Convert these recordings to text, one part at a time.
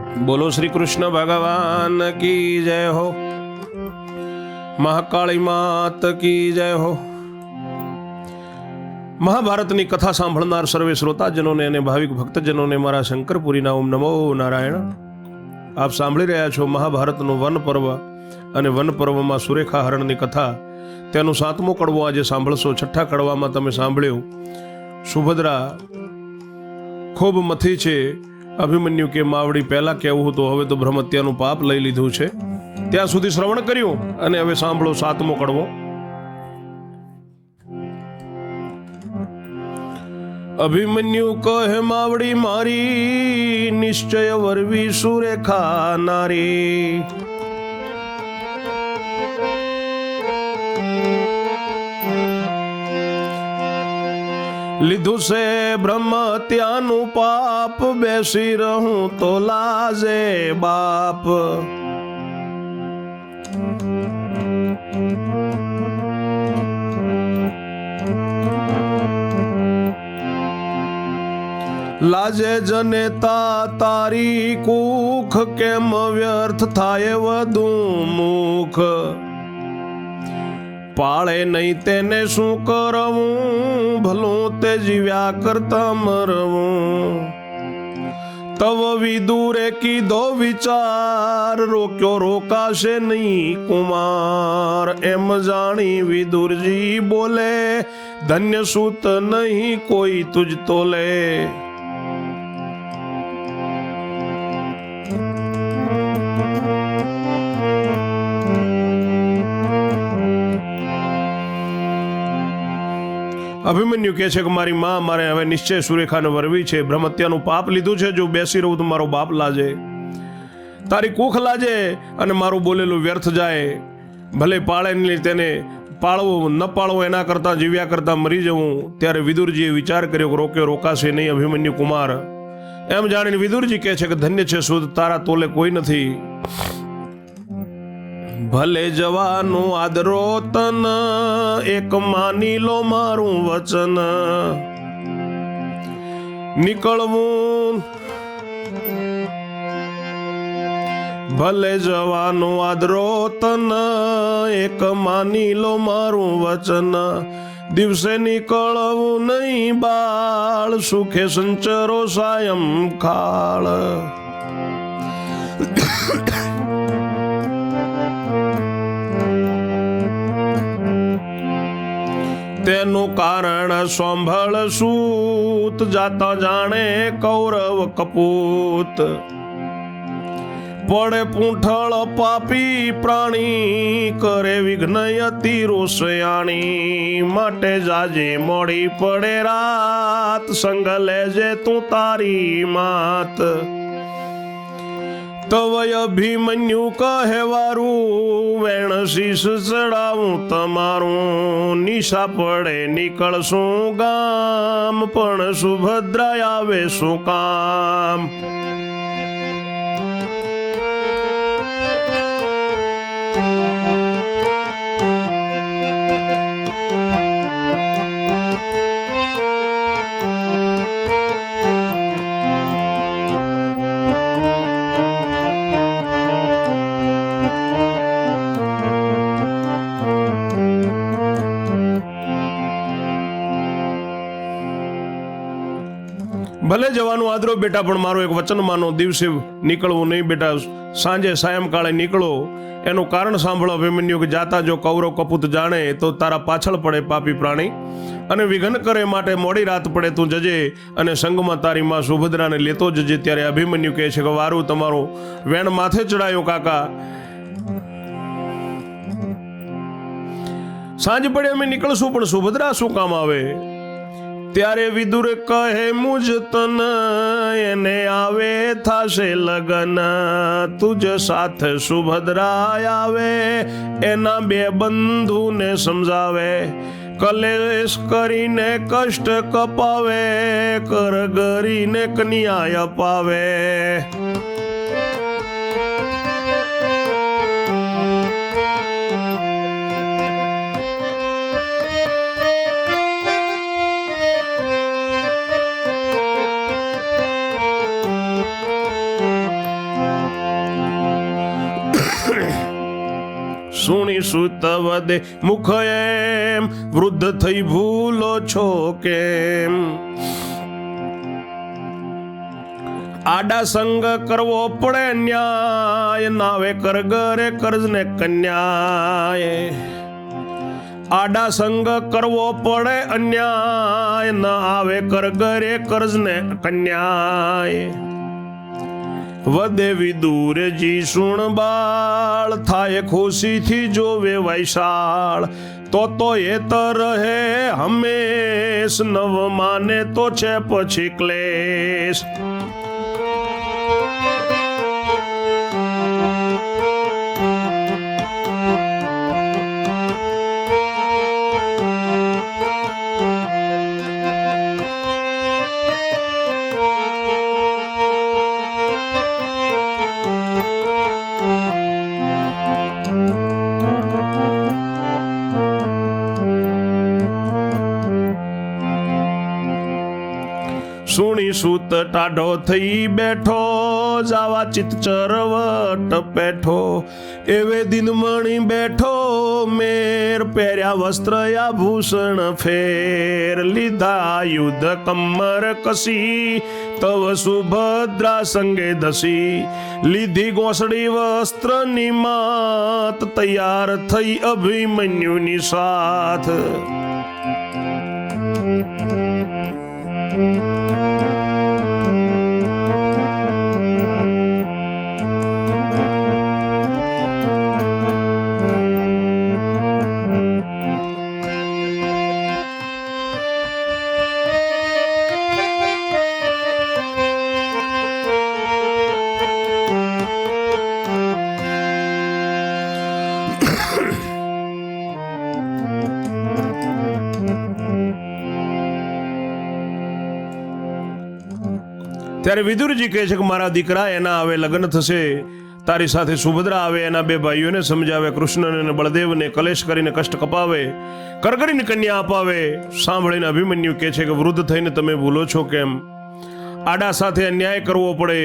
બોલો શ્રી કૃષ્ણ ભગવાન કી જય હો? મહાકાળી માત કી જય હો? મહાભારતની કથા સાંભળનાર સર્વે શ્રોતાજનોને અને ભાવિક ભક્તજનોને મારા શંકરપુરીના ઓમ નમો નારાયણ. આપ સાંભળી રહ્યા છો મહાભારતનું વન પર્વ અને વન પર્વમાં સુરેખા હરણની કથા. તેનું સાતમો કડવો આજે સાંભળશો. છઠ્ઠા કડવામાં તમે સાંભળ્યું. સુભદ્રા ખૂબ મથી છે. અભિમન્યુ કે માવડી પહેલા કહેવું હતું, હવે તો બ્રહ્મત્યાનું પાપ લઈ લીધું છે. ત્યાં સુધી શ્રવણ કર્યું અને હવે સાંભળો, સાતમો કડવો. અભિમન્યુ કહે, માવડી મારી, નિશ્ચય વરવી સુરેખા નારી. લીધું છે બ્રહ્મ ત્યાંનું પાપ. બેસી રહું તો લાજે બાપ. લાજે જનેતા તારી કુખ કેમ વ્યર્થ થાય વધુ મુખ? પાળે નહીં તેને શું કરવું? ભલું તે જીવ્યા કરતા મરવું. તવ વિદુરે કીધો વિચાર, રોક્યો રોકાશે નહીં કુમાર. એમ જાણી વિદુરજી બોલે, ધન્ય સૂત નહીં કોઈ તુજ તોલે. અભિમન્યુ કહે છે કે મારી માં મારે હવે નિશ્ચય સુરેખાને વરવી છે. બ્રહ્મત્યાનું પાપ લીધું છે. જો બેસી રહું તો મારો બાપ લાજે. તારી કુખ લાજે અને મારું બોલેલું વ્યર્થ જાય. ભલે પાળે તેને પાળવો, ન પાળવો એના કરતાં, જીવ્યા કરતાં મરી જવું. ત્યારે વિદુરજીએ વિચાર કર્યો કે રોક્યો રોકાશે નહીં અભિમન્યુ કુમાર. એમ જાણીને વિદુરજી કહે છે કે ધન્ય છે શુદ્ધ તારા તોલે કોઈ નથી. ભલે જવાનું આદરો તન, એક માની લો મારું વચન. નીકળવું ભલે જવાનું આદરો તન, એક માની લો મારું વચન. દિવસે નીકળવું નહીં બાળ, સુખે સંચરો સાયમ ખાળ. તેનું કારણ સંભળ સૂત, જાતા જાણે કૌરવ કપૂત. પડે પૂંઠળ પાપી પ્રાણી, કરે વિઘ્ન અતિ રોષયાણી. માટે જાજે મોડી પડે રાત, સંગ લેજે તું તારી માત. તવય અભિમન્યુ કહેવારું, વેણ શીશ ચડાવું તમારું. નિશા પડે નીકળશું ગામ, પણ સુભદ્રા આવે શું કામ? ભલે જવાનું આદરો બેટા, પણ મારો એક વચન માનો દિવસે નીકળવું નહીં બેટા. સાંજે સાયંકાળે નીકળો. એનું કારણ સાંભળો. અભિમન્યુ કે જાતા જો કૌરવ કપૂત જાણે, તો તારા પાછળ પડે પાપી પ્રાણી. અને વિઘન કરે માટે મોડી રાત પડે, તું જજે અને સંગમાં તારી માં સુભદ્રાને લેતો જજે. ત્યારે અભિમન્યુ કહે છે કે, વારું, તમારું વેણ માથે ચડાયો, કાકા. સાંજ પડે, અમે નીકળશું, પણ સુભદ્રા શું કામ આવે? ત્યારે વિદુર કહે, મુજ તન એને આવે થાશે લગન. તુજ સાથ સુભદ્રા આવે, એના બે બંધુને સમજાવે. કલેશ કરીને કષ્ટ કપાવે, કર ગરીને કન્યા અપાવે. સુણી સુત વદે મુખ એમ, વૃદ્ધ થઈ ભૂલો છો કેમ? આડા સંગ કરવો પડે ન્યાય, નાવે કર ગરે કરજ ને કન્યાય આડા સંગ કરવો પડે અન્યાય, ન આવે કર ગરે કરજ ને કન્યાય વદે વિદુરજી સુણ બાળ, થાય ખુશીથી જોવે વૈશાળ. તો તો એ તો રહે હંમેશ, નવ માને તો છે પછી ક્લેશ. સૂત ટાઢો થઈ બેઠો, જાવા ચિત ચરવટ પેઠો. એવે દિનમણી બેઠો, મેર પહેર્યા વસ્ત્ર આભૂષણ ફેર લીધા યુદ્ધ કમર કસી. તવ સુભદ્રા સંગે દસી લીધી ગોસડી વસ્ત્રની માત, તૈયાર થઈ અભિમન્યુની સાથ. ત્યારે વિદુરજી કહે છે કે મારા દીકરા, એના હવે લગ્ન થશે. તારી સાથે સુભદ્રા આવે, એના બે ભાઈઓને સમજાવે, કૃષ્ણને અને બળદેવને કલેશ કરીને કષ્ટ કપાવે કરગરીને કન્યા અપાવે. સાંભળીને અભિમન્યુ કહે છે કે વૃદ્ધ થઈને તમે ભૂલો છો કેમ? આડા સાથે અન્યાય કરવો પડે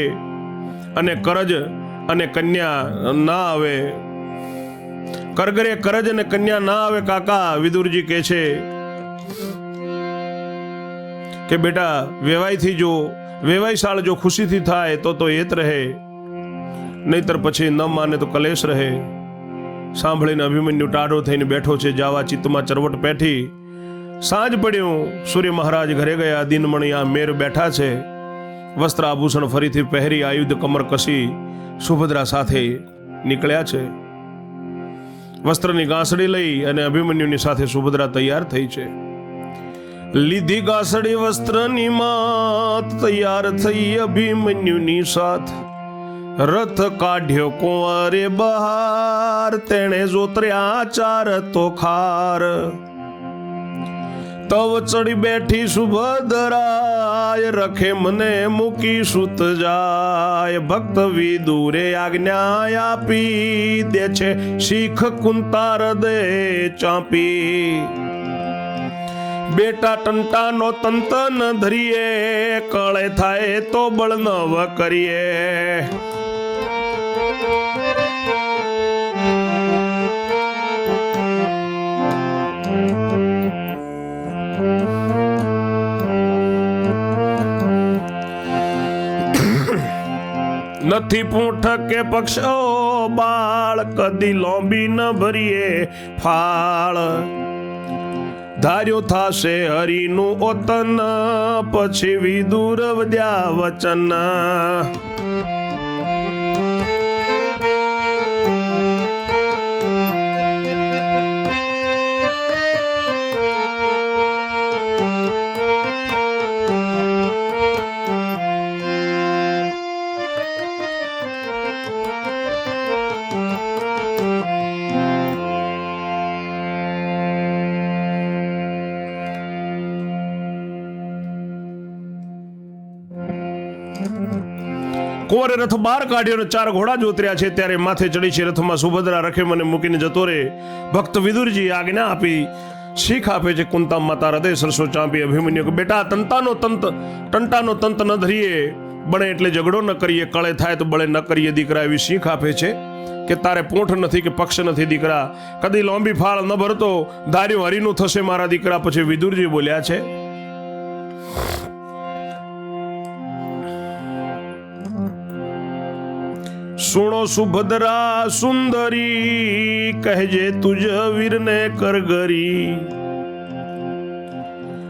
અને કરજ અને કન્યા ના આવે. કરગરે કરજ અને કન્યા ના આવે કાકા, વિદુરજી કહે છે કે બેટા, વેવાઈથી જો વેવાઈશાળ જો ખુશીથી થાય તો તો એ રહે. નહીતર પછી ન માને તો કલેશ રહે. સાંભળીને અભિમન્યુ ટાઢો થઈને બેઠો છે, જાવા ચિત્તમાં ચરવટ પેઠી સાંજ પડ્યું, સૂર્ય મહારાજ ઘરે ગયા, દિનમણી આ મેર બેઠા છે. વસ્ત્ર આભૂષણ ફરીથી પહેરી આયુધ કમર કસી, સુભદ્રા સાથે નીકળ્યા છે. વસ્ત્રની ગાંસડી લઈ અને અભિમન્યુની સાથે સુભદ્રા તૈયાર થઈ છે. લીધી ગાસડી વસ્ત્રની માત, તૈયાર થઈ અભિમન્યુની સાથ. રથ કાઢ્યો કુંવરે બહાર, તેણે જોતર્યા ચાર તો ખાર તવ ચડી બેઠી સુભદ્રાય, રખે મને મૂકી સુત જાય. ભક્ત વિદુરે આજ્ઞા આપી, દે છે શીખ કુંતાર દે ચાંપી. બેટા ટંટાનો તંતન ધરીએ, કળે થાય તો બળનવ કરીએ. નથી પૂંઠ કે પક્ષો, બાળ કદી લોંબી ન ભરીએ, ફાળ ધાર્યું થાશે હરિનું ઓતન પછી વિદુર વચન કુંવરે રથ બહાર કાઢ્યો અને ચાર ઘોડા જોતર્યા છે. ત્યારે માથે ચડી છે રથમાં સુભદ્રા રખે મને મૂકીને જતો રે ભક્ત વિદુરજી આજ્ઞા આપી, શીખ આપે છે કુંતા માતા હૃદય સરસો ચાંપી અભિમન્યુ કે, બેટા, તંતાનો તંત ટંટાનો તંત ન ધરીએ. બને એટલે ઝઘડો ન કરીએ. કળે થાય તો બળે ન કરીએ. દીકરા એવી શીખ આપે છે કે, તારે પૂંઠ નથી કે પક્ષ નથી, દીકરા. કદી લોંબી ફાળ ન ભરતો. ધાર્યું હરીનું થશે મારા દીકરા. પછી વિદુરજી બોલ્યા છે સુણો સુભદ્રા સુંદરી, કહેજે તુજ વીરને કરગરી.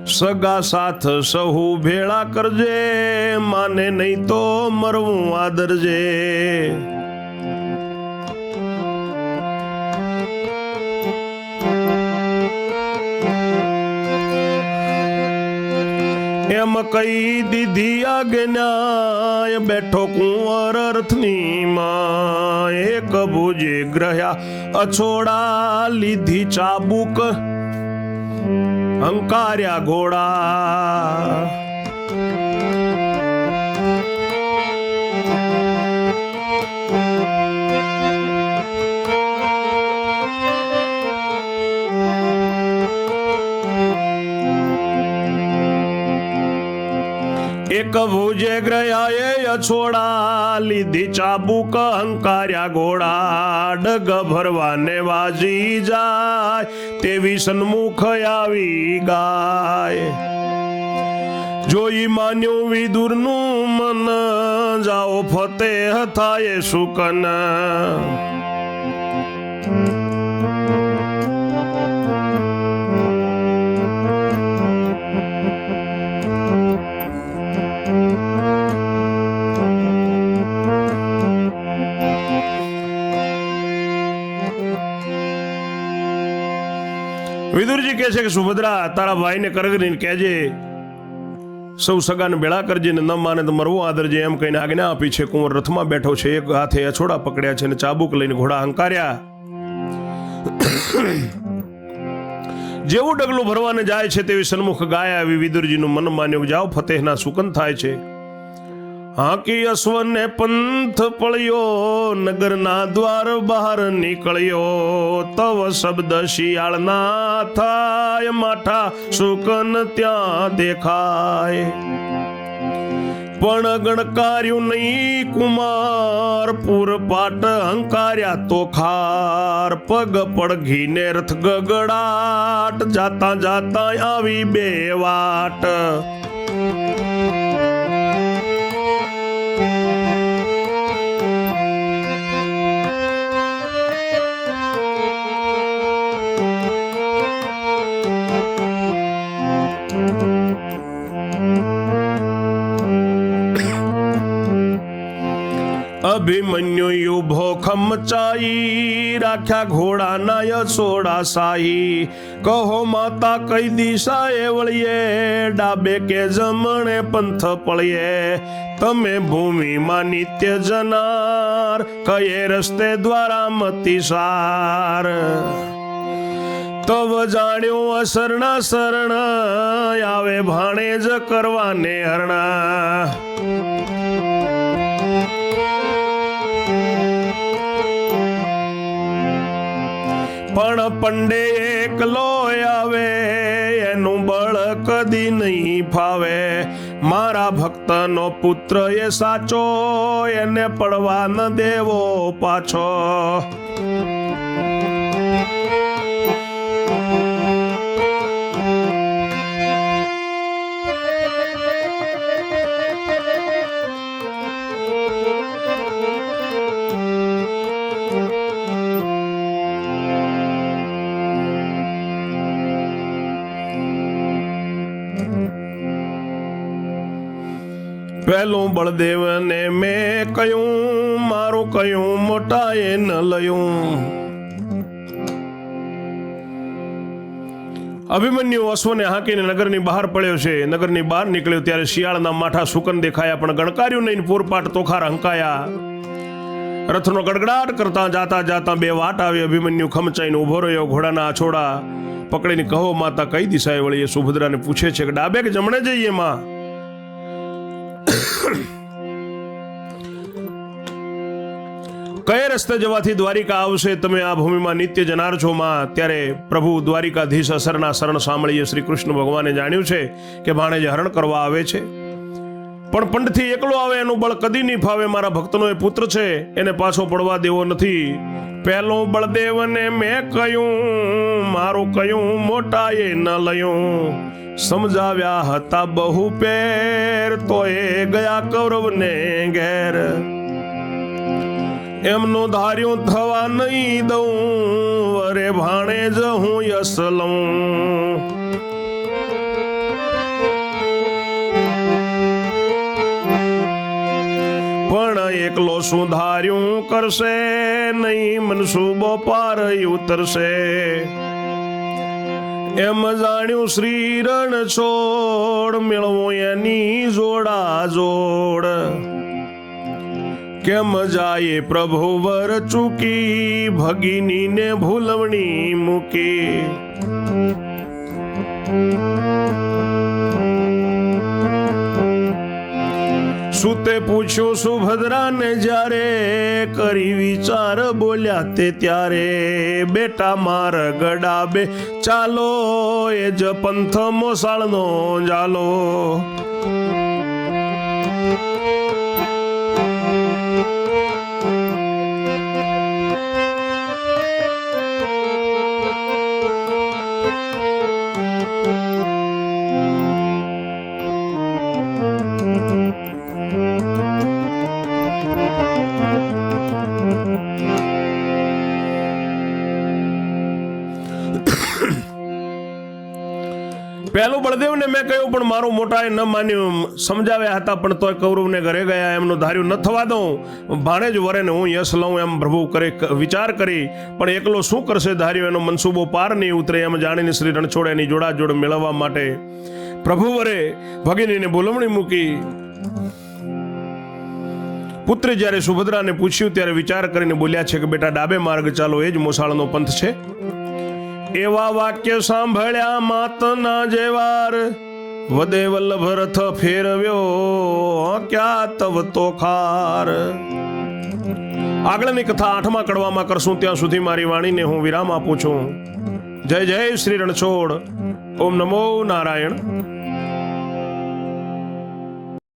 સગા સાથ સહુ ભેળા કરજે, માને નહીં તો મરવું આદરજે. કઈ દીધી આજ્ઞાય બેઠો કુંવર અર્થની માં એક ભુજે ગ્રહ્યા. અછોડા લીધી ચાબુક. અંકાર્યા ઘોડા. એક ભુજે ગ્રયાએ અછોડા લીધી ચાબુક હંકાર્યા ઘોડા ડગ ભરવાને વાજી જાય, તેવી સન્મુખ આવી ગાય. જોઈ માન્યું વિદુરનું મન, જાઓ ફતેહ થાય સુકન. વિદુરજી કહે છે કે સુભદ્રા, તારા ભાઈને કરગરીને કહેજે, સૌ સગાને બેળા કરજે ને ન માને તો મરવો આદરજે એમ કહીને આજ્ઞા આપી છે. કુંવર રથમાં બેઠો છે, એક હાથે અછોડા પકડ્યા છે અને ચાબુક લઈને ઘોડા હંકાર્યા. જેવું ડગલું ભરવાને જાય છે તેવી સન્મુખ ગાય આવી વિદુરજીનું મન માન્યું. જાઓ, ફતેહના સુકન થાય છે. હાકી અશ્વને પંથ પળ્યો નગરના દ્વાર બહાર નીકળ્યો. તવ શબ્દ શિયાળના થાય માઠા સુકન ત્યાં દેખાય. પણ ગણકાર્યું નહીં કુમાર, પૂર પાટ હંકાર્યા તો ખાર. પગ પડઘીને રથ ગગડાટ જાતા જાતા આવી બે વાટ. અભિમન્યુ યુભો ખમચાઈ રાખ્યા ઘોડાના યસોડા સાઈ. કહો માતા કઈ દિશાએ વળીએ? ડાબે કે જમણે પંથ પળીએ? તમે ભૂમિમાં નિત્ય જનાર, કયે રસ્તે દ્વારા મતિસાર તવ જાણ્યું અસરણા શરણ, આવે ભાણે જ કરવાને હરણા. પણ પંડે એકલો આવે, એનું બળ કદી નહીં ફાવે. મારા ભક્તનો પુત્ર એ સાચો, એને પડવા ન દેવો પાછો. પહેલું બળદેવને મેં કહ્યું, મારું કહ્યું મોટાએ ન લયું. અભિમન્યુ અશ્વને હાંકીને નગરની બહાર પડ્યો છે. નગરની બહાર નીકળ્યો ત્યારે શિયાળના માઠા સુકન દેખાયા, પણ ગણકાર્યું નહીં પૂરપાટ તોખાર હંકાયા. રથનો ગડગડાટ કરતા જાતા જાતા બે વાટ આવી અભિમન્યુ ખમચાઈને ઊભો રહ્યો ઘોડાના આછોડા. પકડીને કહો, માતા, કઈ દિશાએ વળીએ સુભદ્રાને પૂછે છે કે ડાબે કે જમણે જઈએ, માં? કયા રસ્તે જવાથી દ્વારિકા આવશે? તમે આ ભૂમિમાં નિત્ય જનાર છો, માં. ત્યારે પ્રભુ દ્વારિકાધીશ અસરના શરણ સાંભળીએ શ્રી કૃષ્ણ ભગવાને જાણ્યું છે કે ભાણેજ હરણ કરવા આવે છે. પણ પંડથી એકલો આવે એનું બળ કદી નહીં ફાવે. મારા ભક્તનો એ પુત્ર છે, એને પાછો પડવા દેવો નથી. પહેલો બળદેવને મેં કહ્યું, મારું કહ્યું, મોટાએ ન લયું. સમજાવ્યા હતા બહુ પેર તો એ ગયા કૌરવને ઘેર. એમનું ધાર્યું થવા નહીં દઉં અરે ભાણે જ હું યશ લઉં. પણ એકલો સુધાર્યું કરશે, નહીં મનસુબો પાર ઉતરશે. એમ જાણ્યું શ્રી રણ છોડ, મેળવો એની જોડા જોડ. કેમ જાય પ્રભુ વર ચૂકી ભગીની ને ભૂલવણી મૂકી? સુતે પૂછ્યું સુભદ્રાને જ્યારે કરી વિચાર બોલ્યા તે ત્યારે બેટા માર ગડાબે, ચાલો એ જ પંથ મોસાળનો જાલો બળદેવને મેં કહ્યું, પણ મારું મોટાએ ન માન્યું. સમજાવ્યા હતા, પણ તોય કૌરવને ઘરે ગયા, એમનું ધાર્યું ન થવા દઉં. ભાણે જ વરે ને હું યશ લઉં એમ પ્રભુ કરે વિચાર કરી, પણ એકલો શું કરશે ધાર્યું? એનો મનસૂબો પાર નહીં ઉતરે એમ જાણીને શ્રી રણછોડ એની જોડાજોડ મેળવવા માટે. પ્રભુ વરે ભગિનીને બોલવણી મૂકી. પુત્રે જ્યારે સુભદ્રાને પૂછ્યું, ત્યારે વિચાર કરીને બોલ્યા છે કે, બેટા, ડાબે માર્ગ ચાલો, એ જ મોસાળનો પંથ છે. એવા વાક્ય સાંભળ્યા માતના જેવાર. વદે વલ્લભ રથ ફેરવ્યો, ક્યાં તવ ખાર. આગળની કથા આઠમા કડવામાં કરશું, ત્યાં સુધી મારી વાણીને હું વિરામ આપું છું. જય જય શ્રી રણછોડ. ઓમ નમો નારાયણ.